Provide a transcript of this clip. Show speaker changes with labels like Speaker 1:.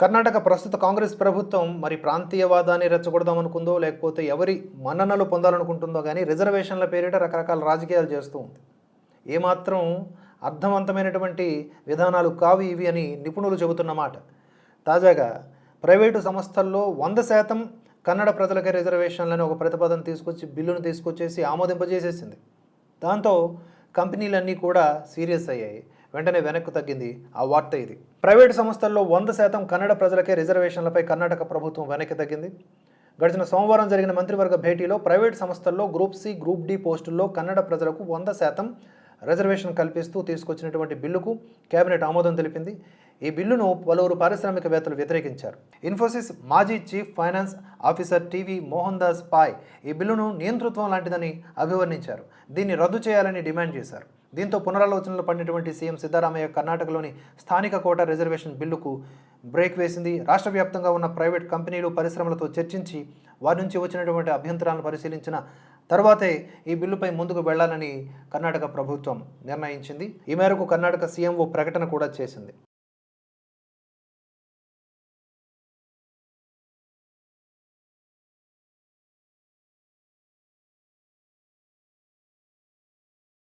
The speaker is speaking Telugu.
Speaker 1: కర్ణాటక ప్రస్తుత కాంగ్రెస్ ప్రభుత్వం మరి ప్రాంతీయవాదాన్ని రెచ్చగొడదామనుకుందో లేకపోతే ఎవరి మన్ననలు పొందాలనుకుంటుందో కానీ రిజర్వేషన్ల పేరిట రకరకాల రాజకీయాలు చేస్తూ ఉంది. ఏమాత్రం అర్థవంతమైనటువంటి విధానాలు కావు ఇవి అని నిపుణులు చెబుతున్నమాట తాజాగా ప్రైవేటు సంస్థల్లో వంద శాతం కన్నడ ప్రజలకే రిజర్వేషన్లని ఒక ప్రతిపాదన తీసుకొచ్చి బిల్లును తీసుకొచ్చేసి ఆమోదింపజేసేసింది. దాంతో కంపెనీలన్నీ కూడా సీరియస్ అయ్యాయి. వెంటనే వెనక్కు తగ్గింది ఆ వార్త ఇది. ప్రైవేటు సంస్థల్లో వంద శాతం కన్నడ ప్రజలకే రిజర్వేషన్లపై కర్ణాటక ప్రభుత్వం వెనక్కి తగ్గింది. గడిచిన సోమవారం జరిగిన మంత్రివర్గ భేటీలో ప్రైవేట్ సంస్థల్లో గ్రూప్ సి గ్రూప్ డి పోస్టుల్లో కన్నడ ప్రజలకు వంద శాతం రిజర్వేషన్ కల్పిస్తూ తీసుకొచ్చినటువంటి బిల్లుకు కేబినెట్ ఆమోదం తెలిపింది. ఈ బిల్లును పలువురు పారిశ్రామికవేత్తలు వ్యతిరేకించారు. ఇన్ఫోసిస్ మాజీ chief finance officer T V Mohandas Pai ఈ బిల్లును నియంతృత్వం లాంటిదని అభివర్ణించారు. దీన్ని రద్దు చేయాలని డిమాండ్ చేశారు. దీంతో పునరాలోచనలు పడినటువంటి సీఎం సిద్ధరామయ్య కర్ణాటకలోని స్థానిక కోట రిజర్వేషన్ బిల్లుకు బ్రేక్ వేసింది. రాష్ట్ర వ్యాప్తంగా ఉన్న ప్రైవేట్ కంపెనీలు పరిశ్రమలతో చర్చించి వారి నుంచి వచ్చినటువంటి అభ్యంతరాలను పరిశీలించిన తర్వాతే ఈ బిల్లుపై ముందుకు వెళ్ళాలని కర్ణాటక ప్రభుత్వం నిర్ణయించింది. ఈ మేరకు కర్ణాటక సీఎంఓ ప్రకటన కూడా చేసింది.